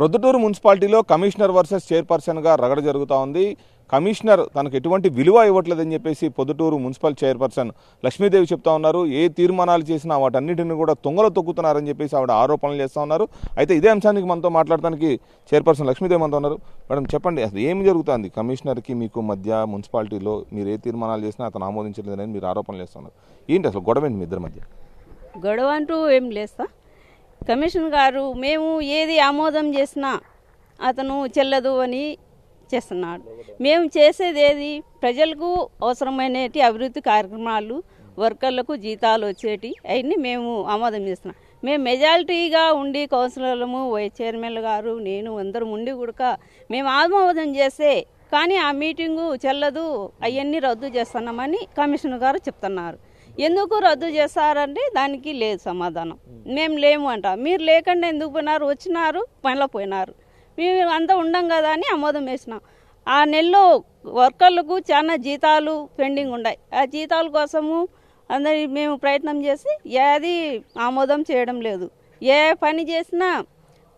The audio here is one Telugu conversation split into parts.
ప్రొద్దుటూరు మున్సిపాలిటీలో కమిషనర్ వర్సెస్ చైర్పర్సన్గా రగడ జరుగుతూ ఉంది. కమిషనర్ తనకు ఎటువంటి విలువ ఇవ్వట్లేదని చెప్పేసి పొద్దుటూరు మున్సిపల్ చైర్పర్సన్ లక్ష్మీదేవి చెప్తా ఉన్నారు. ఏ తీర్మానాలు చేసినా వాటన్నిటిని కూడా తొంగలో తొక్కుతున్నారని చెప్పేసి ఆవిడ ఆరోపణలు చేస్తూ ఉన్నారు. అయితే ఇదే అంశానికి మనతో మాట్లాడడానికి చైర్పర్సన్ లక్ష్మీదేవి మనతో ఉన్నారు. మేడం చెప్పండి అసలు ఏమి జరుగుతుంది? కమిషనర్కి మీకు మధ్య మున్సిపాలిటీలో మీరు ఏ తీర్మానాలు చేసినా అతను ఆమోదించలేదని మీరు ఆరోపణలు చేస్తున్నారు ఏంటి అసలు గొడవ ఏంటి మీ ఇద్దరి మధ్య? గొడవ అంటూ ఏం లేస్తా కమిషన్ గారు మేము ఏది ఆమోదం చేసినా అతను చెల్లదు అని చేస్తున్నాడు. మేము చేసేది ఏది ప్రజలకు అవసరమైనటి అభివృద్ధి కార్యక్రమాలు వర్కర్లకు జీతాలు వచ్చేటి అవన్నీ మేము ఆమోదం చేస్తున్నాం. మేము మెజారిటీగా ఉండి కౌన్సిలర్లము వైస్ చైర్మన్ గారు నేను అందరం ఉండి కూడా మేము ఆమోదం చేస్తే కానీ ఆ మీటింగు చెల్లదు అవన్నీ రద్దు చేస్తున్నామని కమిషనర్ గారు చెప్తున్నారు. ఎందుకు రద్దు చేస్తారంటే దానికి లేదు సమాధానం. మేము లేము అంట. మీరు లేకుండా ఎందుకు పోయినారు? వచ్చినారు పనిలో పోయినారు. మేము అంతా ఉండం కదా అని ఆమోదం వేసినాం. ఆ నెలలో వర్కర్లకు చాలా జీతాలు పెండింగ్ ఉన్నాయి ఆ జీతాల కోసము అందరి మేము ప్రయత్నం చేసి ఏది ఆమోదం చేయడం లేదు. ఏ పని చేసినా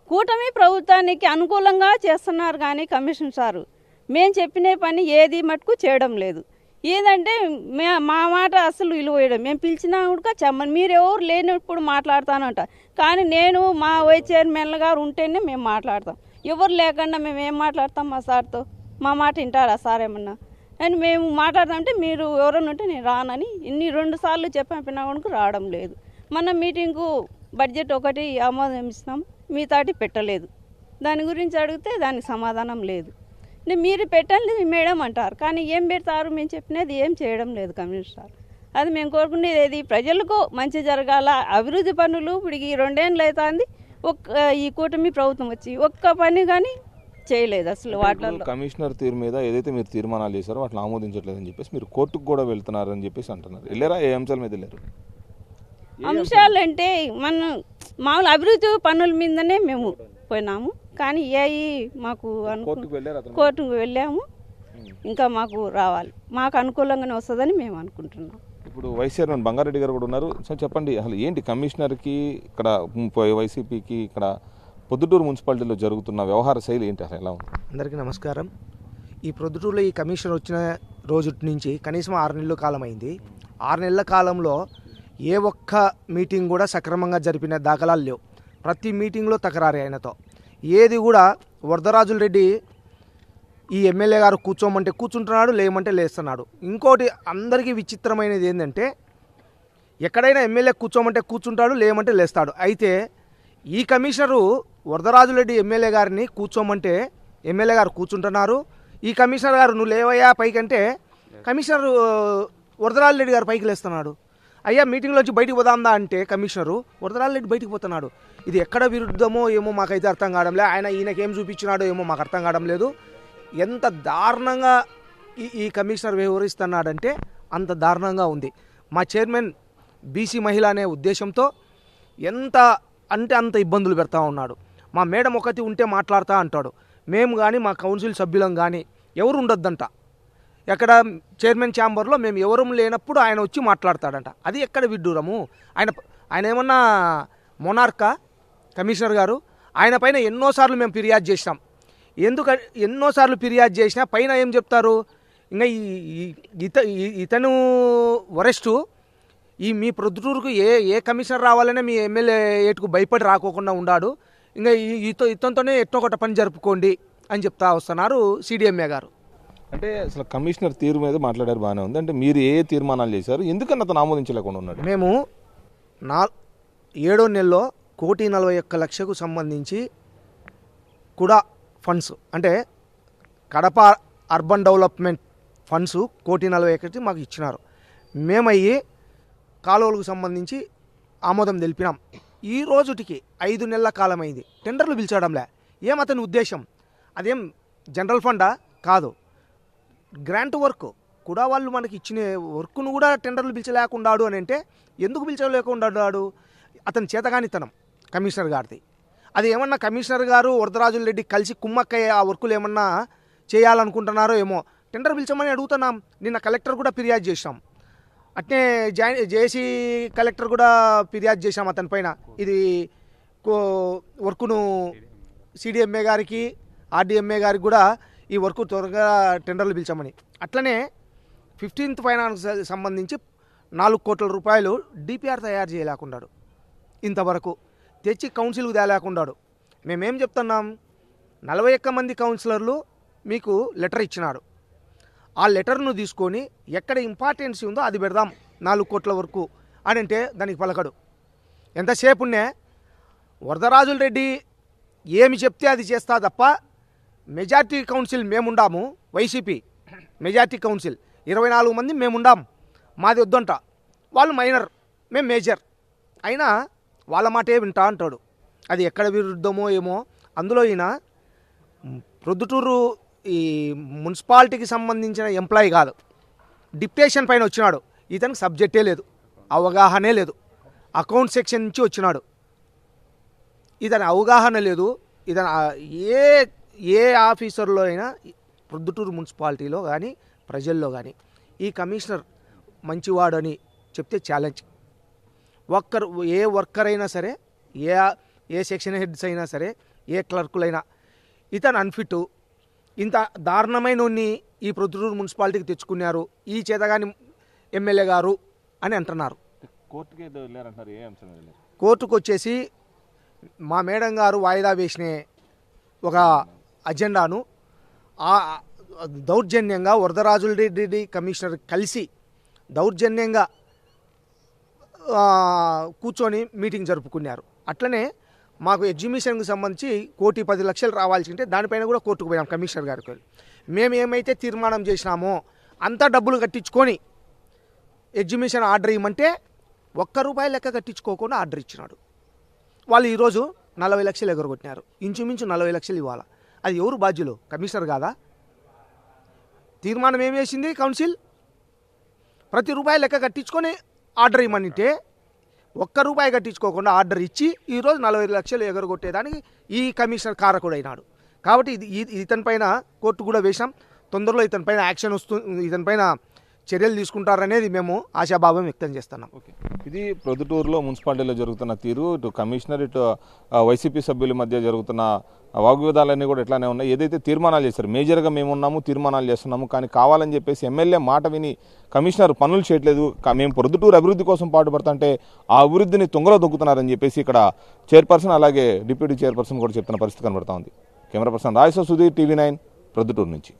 కూటమి ప్రభుత్వానికి అనుకూలంగా చేస్తున్నారు కానీ కమిషన్ సారు. మేము చెప్పిన పని ఏది మటుకు చేయడం లేదు. ఏంటంటే మే మా మాట అసలు విలువ వేయడం మేము పిలిచినా కూడా చెప్పమని మీరు ఎవరు లేనప్పుడు మాట్లాడతానంట. కానీ నేను మా వైస్ చైర్మన్ గారు ఉంటేనే మేము మాట్లాడతాం. ఎవరు లేకుండా మేము ఏం మాట్లాడతాం మా సార్తో? మా మాట వింటారా సార్ ఏమన్నా? అని మేము మాట్లాడతామంటే మీరు ఎవరైనా ఉంటే నేను రానని ఇన్ని రెండు సార్లు చెప్పినా కూడా రావడం లేదు. మన మీటింగ్కు బడ్జెట్ ఒకటి ఆమోదం ఇస్తాం మిగతాటి పెట్టలేదు. దాని గురించి అడిగితే దానికి సమాధానం లేదు. మీరు పెట్టండి మేడం అంటారు. కానీ ఏం పెడతారు? మేము చెప్పినది ఏం చేయడం లేదు కమిషనర్ అది మేము కోరుకునేది ఏది? ప్రజలకు మంచి జరగాల అభివృద్ధి పనులు ఇప్పుడు ఈ రెండేళ్ళు అవుతుంది ఒక్క ఈ కూటమి ప్రభుత్వం వచ్చి ఒక్క పని కానీ చేయలేదు అసలు వాటిల్లో. కమిషనర్ తీరు మీద ఏదైతే మీరు తీర్మానాలు చేశారో వాటిని ఆమోదించట్లేదని చెప్పేసి మీరు కోర్టుకు కూడా వెళ్తున్నారని చెప్పేసి అంటున్నారు. వెళ్ళారా? ఏ అంశాల మీద వెళ్ళారు? అంశాలు? అంటే మనం మామూలు అభివృద్ధి పనుల మీదనే మేము పోయినాము. కానీ ఏవి మాకు అనుకు కోర్టుకు వెళ్ళారు అతను? కోర్టుకు వెళ్ళాము. ఇంకా మాకు రావాలి. మాకు అనుకూలంగానే వస్తుందని మేము అనుకుంటున్నాం. ఇప్పుడు వైస్ చైర్మన్ బంగారెడ్డి గారు కూడా ఉన్నారు. సో చెప్పండి అసలు ఏంటి కమిషనర్కి ఇక్కడ వైసీపీకి ఇక్కడ పొద్దుటూరు మున్సిపాలిటీలో జరుగుతున్న వ్యవహార శైలి ఏంటి? అసలు ఎలా ఉంది? అందరికీ నమస్కారం. ఈ ప్రొద్దుటూరులో ఈ కమిషన్ వచ్చిన రోజు నుంచి కనీసం ఆరు నెలల కాలం అయింది ఆరు నెలల కాలంలో ఏ ఒక్క మీటింగ్ కూడా సక్రమంగా జరిపిన దాఖలాలు లేవు. ప్రతి మీటింగ్లో తకరారు ఆయనతో. ఏది కూడా వరదరాజుల రెడ్డి ఈ ఎమ్మెల్యే గారు కూర్చోమంటే కూర్చుంటున్నాడు లేమంటే లేస్తున్నాడు. ఇంకోటి అందరికీ విచిత్రమైనది ఏంటంటే ఎక్కడైనా ఎమ్మెల్యే కూర్చోమంటే కూర్చుంటాడు లేమంటే లేస్తాడు. అయితే ఈ కమిషనరు వరదరాజులరెడ్డి ఎమ్మెల్యే గారిని కూర్చోమంటే ఎమ్మెల్యే గారు కూర్చుంటున్నారు. ఈ కమిషనర్ గారు నువ్వు లేవయ్యా పైకంటే కమిషనర్ వరదరాజులరెడ్డి గారు పైకి లేస్తున్నాడు. అయ్యా మీటింగ్లోంచి బయటికి పోదాందా అంటే కమిషనరు వరదరాజులరెడ్డి బయటికి పోతున్నాడు. ఇది ఎక్కడ విరుద్ధమో ఏమో మాకైతే అర్థం కావడం లేదు. ఆయన ఈయనకేం చూపించినాడో ఏమో మాకు అర్థం కావడం లేదు. ఎంత దారుణంగా ఈ ఈ కమిషనర్ వ్యవహరిస్తున్నాడంటే అంత దారుణంగా ఉంది. మా చైర్మన్ బీసీ మహిళ అనే ఉద్దేశంతో ఎంత అంటే అంత ఇబ్బందులు పెడతా ఉన్నాడు. మా మేడం ఒకటి ఉంటే మాట్లాడతా అంటాడు. మేము కానీ మా కౌన్సిల్ సభ్యులం కానీ ఎవరు ఉండొద్దంట. ఎక్కడ చైర్మన్ ఛాంబర్లో మేము ఎవరూ లేనప్పుడు ఆయన వచ్చి మాట్లాడతాడంట. అది ఎక్కడ విడ్డూరము? ఆయన ఆయన ఏమన్నా మొనార్కా? కమిషనర్ గారు ఆయన పైన ఎన్నోసార్లు మేము ఫిర్యాదు చేసినాం. ఎందుకు ఎన్నోసార్లు ఫిర్యాదు చేసినా పైన ఏం చెప్తారు? ఇంకా ఈ ఇత ఇతను వరెస్టు ఈ మీ ప్రొద్దుటూరుకు ఏ ఏ కమిషనర్ రావాలనే మీ ఎమ్మెల్యే ఏటుకు భయపడి రాకోకుండా ఉండాడు. ఇంకా ఇతో ఇతనితోనే ఎట్టో ఒకటి పని జరుపుకోండి అని చెప్తా వస్తున్నారు సిడిఎంఏ గారు. అంటే అసలు కమిషనర్ తీరు మీద మాట్లాడారు బాగానే ఉంది. అంటే మీరు ఏ తీర్మానాలు చేశారు? ఎందుకని అతను ఆమోదించలేకుండా ఉన్నాడు? మేము నా ఏడో నెలలో కోటి నలభై ఒక్క లక్షకు సంబంధించి కూడా ఫండ్స్ అంటే కడప అర్బన్ డెవలప్మెంట్ ఫండ్స్ కోటి నలభై ఒకటి మాకు ఇచ్చినారు. మేమయ్యి కాలువలకు సంబంధించి ఆమోదం తెలిపినాం. ఈ రోజుటికి ఐదు నెలల కాలం అయింది టెండర్లు పిలిచడంలే. ఏం అతని ఉద్దేశం? అదేం జనరల్ ఫండా? కాదు. గ్రాంట్ వర్క్ కూడా వాళ్ళు మనకి ఇచ్చిన వర్క్ను కూడా టెండర్లు పిలిచలేకుండాడు అని అంటే ఎందుకు పిలిచలేకుండాడు? అతని చేతగానితనం కమిషనర్ గారిది. అది ఏమన్నా కమిషనర్ గారు వరదరాజుల రెడ్డి కలిసి కుమ్మక్కయ్య ఆ వర్కులు ఏమన్నా చేయాలనుకుంటున్నారో ఏమో టెండర్ పిలిచమని అడుగుతున్నాం. నిన్న కలెక్టర్ కూడా ఫిర్యాదు చేసాం అట్నే జాయిన్ జేసీ కలెక్టర్ కూడా ఫిర్యాదు చేశాం అతని పైన. ఇది కో- వర్కును సిడిఎంఏ గారికి ఆర్డిఎంఏ గారికి కూడా ఈ వర్క్ త్వరగా టెండర్లు పిలిచామని. అట్లనే ఫిఫ్టీన్త్ ఫైనాన్స్ సంబంధించి నాలుగు కోట్ల రూపాయలు డిపిఆర్ తయారు చేయలేకున్నాడు ఇంతవరకు తెచ్చి కౌన్సిల్కు తేలేకున్నాడు మేమేం చెప్తున్నాం? నలభై ఒక్క మంది కౌన్సిలర్లు మీకు లెటర్ ఇచ్చినాడు. ఆ లెటర్ను తీసుకొని ఎక్కడ ఇంపార్టెన్స్ ఉందో అది పెడదాం నాలుగు కోట్ల వరకు అని అంటే దానికి పలకడు. ఎంతసేపునే వరదరాజుల రెడ్డి ఏమి చెప్తే అది చేస్తా తప్ప మెజార్టీ కౌన్సిల్ మేముండాము వైసీపీ మెజార్టీ కౌన్సిల్. ఇరవై నాలుగు మంది మేముండాం. మాది వద్దంట. వాళ్ళు మైనర్ మేము మేజర్. అయినా వాళ్ళ మాటే వింటా అంటాడు. అది ఎక్కడ విరుద్ధమో ఏమో. అందులో ఈయన ప్రొద్దుటూరు ఈ మున్సిపాలిటీకి సంబంధించిన ఎంప్లాయీ కాదు. డిప్టేషన్ పైన వచ్చినాడు. ఇతనికి సబ్జెక్టే లేదు. అవగాహనే లేదు. అకౌంట్ సెక్షన్ నుంచి వచ్చినాడు. ఇతని అవగాహన లేదు. ఇతను ఏ ఏ ఆఫీసర్లో అయినా ప్రొద్దుటూరు మున్సిపాలిటీలో కానీ ప్రజల్లో కానీ ఈ కమిషనర్ మంచివాడని చెప్తే ఛాలెంజ్ ఒక్కరు ఏ వర్కర్ అయినా సరే ఏ ఏ సెక్షన్ హెడ్స్ అయినా సరే ఏ క్లర్కులైనా ఇతను అన్ఫిట్ ఇంత దారుణమైన ఈ ప్రొద్దుటూరు మున్సిపాలిటీకి తెచ్చుకున్నారు. ఈ చేతగాని ఎమ్మెల్యే గారు అని అంటున్నారు? కోర్టుకు వచ్చేసి మా మేడం గారు వాయిదా వేసిన ఒక అజెండాను ఆ దౌర్జన్యంగా వరదరాజుల రెడ్డి కమిషనర్ కలిసి దౌర్జన్యంగా కూర్చొని మీటింగ్ జరుపుకున్నారు. అట్లనే మాకు ఎగ్జిబిషన్కి సంబంధించి కోటి పది లక్షలు రావాల్సి ఉంటే దానిపైన కూడా కోర్టుకు పోయాం కమిషనర్ గారికి వెళ్ళి. మేము ఏమైతే తీర్మానం చేసినామో అంతా డబ్బులు కట్టించుకొని ఎగ్జిబిషన్ ఆర్డర్ ఇవ్వమంటే ఒక్క రూపాయి లెక్క కట్టించుకోకుండా ఆర్డర్ ఇచ్చినాడు. వాళ్ళు ఈరోజు నలభై లక్షలు ఎగరగొట్టినారు. ఇంచుమించు నలభై లక్షలు ఇవ్వాలా. అది ఎవరు బాధ్యులు? కమిషనర్ కాదా? తీర్మానం ఏం వేసింది కౌన్సిల్? ప్రతి రూపాయి లెక్క కట్టించుకొని ఆర్డర్ ఇవ్వమంటే ఒక్క రూపాయి కట్టించుకోకుండా ఆర్డర్ ఇచ్చి ఈరోజు నలభై లక్షలు ఎగరగొట్టేదానికి ఈ కమిషనర్ కారకుడైనాడు. కాబట్టి ఇది ఇతని పైన కోర్టు కూడా వేశాం. తొందరలో ఇతని పైన యాక్షన్ వస్తుంది ఇతని పైన చర్యలు తీసుకుంటారనేది మేము ఆశాభావం వ్యక్తం చేస్తున్నాం. ఓకే. ఇది ప్రొద్దుటూరులో మున్సిపాలిటీలో జరుగుతున్న తీరు ఇటు కమిషనర్ ఇటు వైసీపీ సభ్యుల మధ్య జరుగుతున్న వాగ్వివాదాలన్నీ కూడా ఎట్లానే ఉన్నాయి. ఏదైతే తీర్మానాలు చేశారు మేజర్గా మేము ఉన్నాము తీర్మానాలు చేస్తున్నాము కానీ కావాలని చెప్పేసి ఎమ్మెల్యే మాట విని కమిషనర్ పనులు చేయట్లేదు. మేము ప్రొద్దుటూరు అభివృద్ధి కోసం పాటుపడుతుంటే ఆ అభివృద్ధిని తుంగలో దొక్కుతున్నారని చెప్పేసి ఇక్కడ చైర్పర్సన్ అలాగే డిప్యూటీ చైర్పర్సన్ కూడా చెప్తున్న పరిస్థితి కనబడుతోంది camera person Rayasa Sudheer TV nine Proddatur నుంచి.